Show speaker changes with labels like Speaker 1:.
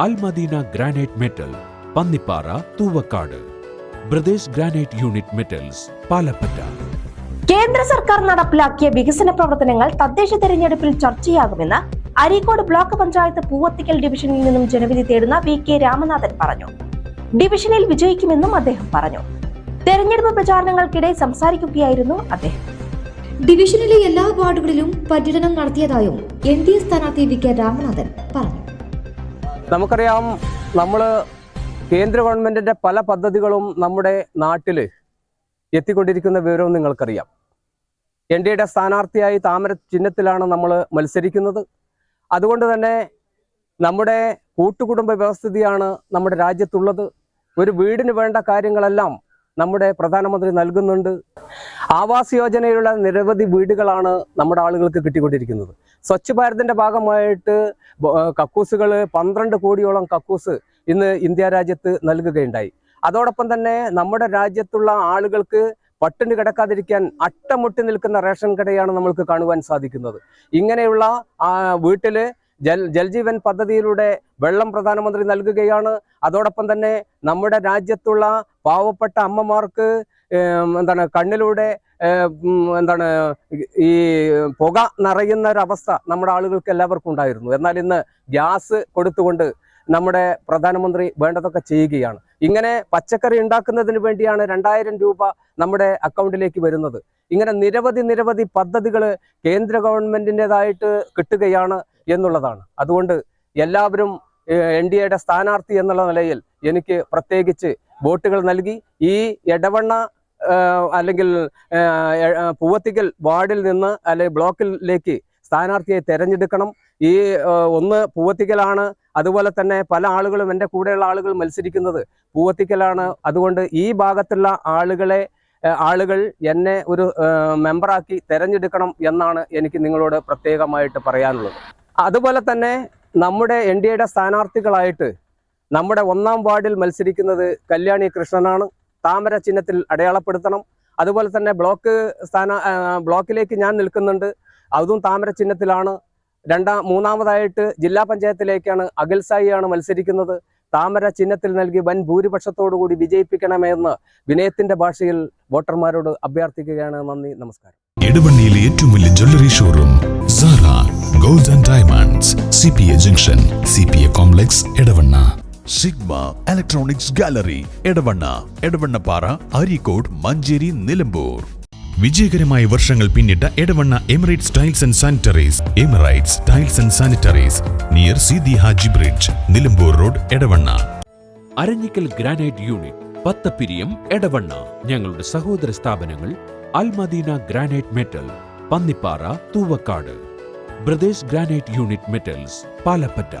Speaker 1: Almadina granite metal Pannippara Thuvakkad. Brothers granite unit metals Palappatta.
Speaker 2: കേന്ദ്ര സർക്കാർ നടപ്പിലാക്കിയ വികസന പ്രവർത്തനങ്ങൾ തദ്ദേശ തെരഞ്ഞെടുപ്പിൽ ചർച്ചയാകുമെന്ന് അരീക്കോട് ബ്ലോക്ക് പഞ്ചായത്ത് പൂവത്തിക്കൽ ഡിവിഷനിൽ നിന്നും ജനവിധി തേടുന്ന വി കെ രാമനാഥൻ പറഞ്ഞു. ഡിവിഷനിൽ വിജയിക്കുമെന്നും അദ്ദേഹം പറഞ്ഞു. തെരഞ്ഞെടുപ്പ് പ്രചാരണങ്ങൾക്കിടെ സംസാരിക്കുകയായിരുന്നു അദ്ദേഹം.
Speaker 3: ഡിവിഷനിലെ എല്ലാ വാർഡുകളിലും പര്യടനം നടത്തിയതായും എൻ ഡി എ സ്ഥാനാർത്ഥി വി കെ രാമനാഥൻ പറഞ്ഞു.
Speaker 4: നമുക്കറിയാം നമ്മൾ കേന്ദ്ര ഗവൺമെന്റിന്റെ പല പദ്ധതികളും നമ്മുടെ നാട്ടിൽ എത്തിക്കൊണ്ടിരിക്കുന്ന വിവരവും നിങ്ങൾക്കറിയാം. എൻ ഡി എയുടെ സ്ഥാനാർത്ഥിയായി താമര ചിഹ്നത്തിലാണ് നമ്മൾ മത്സരിക്കുന്നത്. അതുകൊണ്ട് തന്നെ നമ്മുടെ കൂട്ടുകുടുംബ വ്യവസ്ഥിതിയാണ് നമ്മുടെ രാജ്യത്തുള്ളത്. ഒരു വീടിന് വേണ്ട കാര്യങ്ങളെല്ലാം നമ്മുടെ പ്രധാനമന്ത്രി നൽകുന്നുണ്ട്. ആവാസ് യോജനയിലുള്ള നിരവധി വീടുകളാണ് നമ്മുടെ ആളുകൾക്ക് കിട്ടിക്കൊണ്ടിരിക്കുന്നത്. സ്വച്ഛ് ഭാരതിന്റെ ഭാഗമായിട്ട് കക്കൂസുകൾ പന്ത്രണ്ട് കോടിയോളം കക്കൂസ് ഇന്ന് ഇന്ത്യ രാജ്യത്ത് നൽകുകയുണ്ടായി. അതോടൊപ്പം തന്നെ നമ്മുടെ രാജ്യത്തുള്ള ആളുകൾക്ക് പട്ടിണി കിടക്കാതിരിക്കാൻ അട്ടമുട്ടി നിൽക്കുന്ന റേഷൻ കടയാണ് നമ്മൾക്ക് കാണുവാൻ സാധിക്കുന്നത്. ഇങ്ങനെയുള്ള വീട്ടിൽ ജൽ ജൽജീവൻ പദ്ധതിയിലൂടെ വെള്ളം പ്രധാനമന്ത്രി നൽകുകയാണ്. അതോടൊപ്പം തന്നെ നമ്മുടെ രാജ്യത്തുള്ള പാവപ്പെട്ട അമ്മമാർക്ക് എന്താണ് കണ്ണിലൂടെ എന്താണ് ഈ പുക നിറയുന്ന ഒരവസ്ഥ നമ്മുടെ ആളുകൾക്ക് എല്ലാവർക്കും ഉണ്ടായിരുന്നു. എന്നാൽ ഇന്ന് ഗ്യാസ് കൊടുത്തുകൊണ്ട് നമ്മുടെ പ്രധാനമന്ത്രി വേണ്ടതൊക്കെ ചെയ്യുകയാണ്. ഇങ്ങനെ പച്ചക്കറി ഉണ്ടാക്കുന്നതിന് വേണ്ടിയാണ് രണ്ടായിരം രൂപ നമ്മുടെ അക്കൗണ്ടിലേക്ക് വരുന്നത്. ഇങ്ങനെ നിരവധി നിരവധി പദ്ധതികൾ കേന്ദ്ര ഗവൺമെന്റിന്റെതായിട്ട് കിട്ടുകയാണ്. എന്നുള്ളതാണ്. അതുകൊണ്ട് എല്ലാവരും എൻ ഡി എയുടെ സ്ഥാനാർത്ഥി എന്നുള്ള നിലയിൽ എനിക്ക് പ്രത്യേകിച്ച് വോട്ടുകൾ നൽകി ഈ എടവണ്ണ അല്ലെങ്കിൽ പൂവത്തിക്കൽ വാർഡിൽ നിന്ന് അല്ലെങ്കിൽ ബ്ലോക്കിലേക്ക് സ്ഥാനാർത്ഥിയെ തെരഞ്ഞെടുക്കണം. ഈ ഒന്ന് പൂവത്തിക്കലാണ് അതുപോലെ തന്നെ പല ആളുകളും എന്റെ കൂടെയുള്ള ആളുകൾ മത്സരിക്കുന്നത് പൂവത്തിക്കലാണ്. അതുകൊണ്ട് ഈ ഭാഗത്തുള്ള ആളുകളെ ആളുകൾ എന്നെ ഒരു മെമ്പറാക്കി തെരഞ്ഞെടുക്കണം എന്നാണ് എനിക്ക് നിങ്ങളോട് പ്രത്യേകമായിട്ട് പറയാനുള്ളത്. അതുപോലെ തന്നെ നമ്മുടെ എൻ ഡി എയുടെ സ്ഥാനാർത്ഥികളായിട്ട് നമ്മുടെ ഒന്നാം വാർഡിൽ മത്സരിക്കുന്നത് കല്യാണി കൃഷ്ണനാണ്. താമര ചിഹ്നത്തിൽ അടയാളപ്പെടുത്തണം. അതുപോലെ തന്നെ ബ്ലോക്ക് സ്ഥാന ബ്ലോക്കിലേക്ക് ഞാൻ നിൽക്കുന്നുണ്ട്. അതും താമര ചിഹ്നത്തിലാണ്. രണ്ടാം മൂന്നാമതായിട്ട് ജില്ലാ പഞ്ചായത്തിലേക്കാണ് അഖിൽസായിയാണ് മത്സരിക്കുന്നത്. താമര ചിഹ്നത്തിൽ നൽകി വൻ ഭൂരിപക്ഷത്തോടു കൂടി വിജയിപ്പിക്കണമെന്ന് വിനയത്തിന്റെ ഭാഷയിൽ വോട്ടർമാരോട് അഭ്യർത്ഥിക്കുകയാണ്. നന്ദി നമസ്കാരം.
Speaker 5: ഇടവണ്ണിയിലെ ഏറ്റവും വലിയ jewellery showroom gold and diamonds C P A junction C P A complex Edavanna Sigma electronics gallery Edavanna Edavannappara Areekode Manjeri Nilambur വിജയകരമായ വർഷങ്ങൾ പിന്നിട്ട Edavanna Emirates tiles and sanitaries Emirates tiles and sanitaries near Sidhi Haji bridge Nilambur road Edavanna
Speaker 1: Aranhikkal granite unit Pathappiriyam Edavanna ഞങ്ങളുടെ സഹോദര സ്ഥാപനങ്ങൾ Almadina granite metal Pannippara Thuvakkad. Brothers granite unit metals Palappatta.